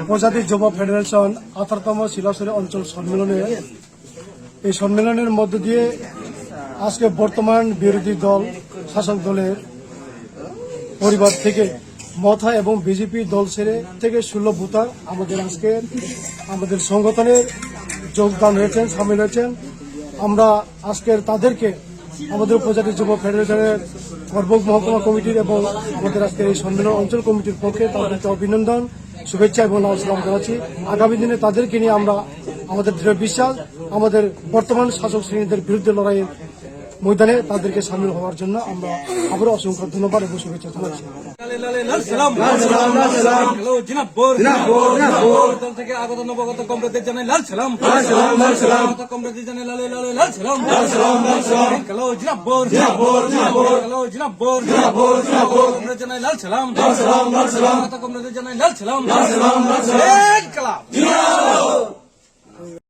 উপজাতি যুব ফেডারেশন আঠারোতম শিলাসরে অঞ্চল সম্মেলনে এই সম্মেলনের মধ্য দিয়ে আজকে বর্তমান বিরোধী দল, শাসক দলের পরিবার থেকে মথা এবং বিজেপি দল ছেড়ে থেকে ষোলো ভূতার আমাদের আজকে, আমাদের সংগঠনের যোগদান হয়েছেন, সামিল হয়েছেন। আমরা আজকের তাদেরকে আমাদের উপজাতি যুব ফেডারেশনের গর্বক মহকুমা কমিটির এবং আমাদের আজকের এই সম্মেলন অঞ্চল কমিটির পক্ষে তাদেরকে অভিনন্দন। শুভেচ্ছা এবং নমস্কার জানাচ্ছি। আগামী দিনে তাদেরকে নিয়ে আমরা আমাদের দৃঢ় বিশ্বাস, আমাদের বর্তমান শাসক শ্রেণীদের বিরুদ্ধে লড়াইয়ের ময়দানে তাদেরকে সামিল হওয়ার জন্য আমরা আবারও অসংখ্য ধন্যবাদ এবং শুভেচ্ছা জানাচ্ছি। জানাই লাল সালাম।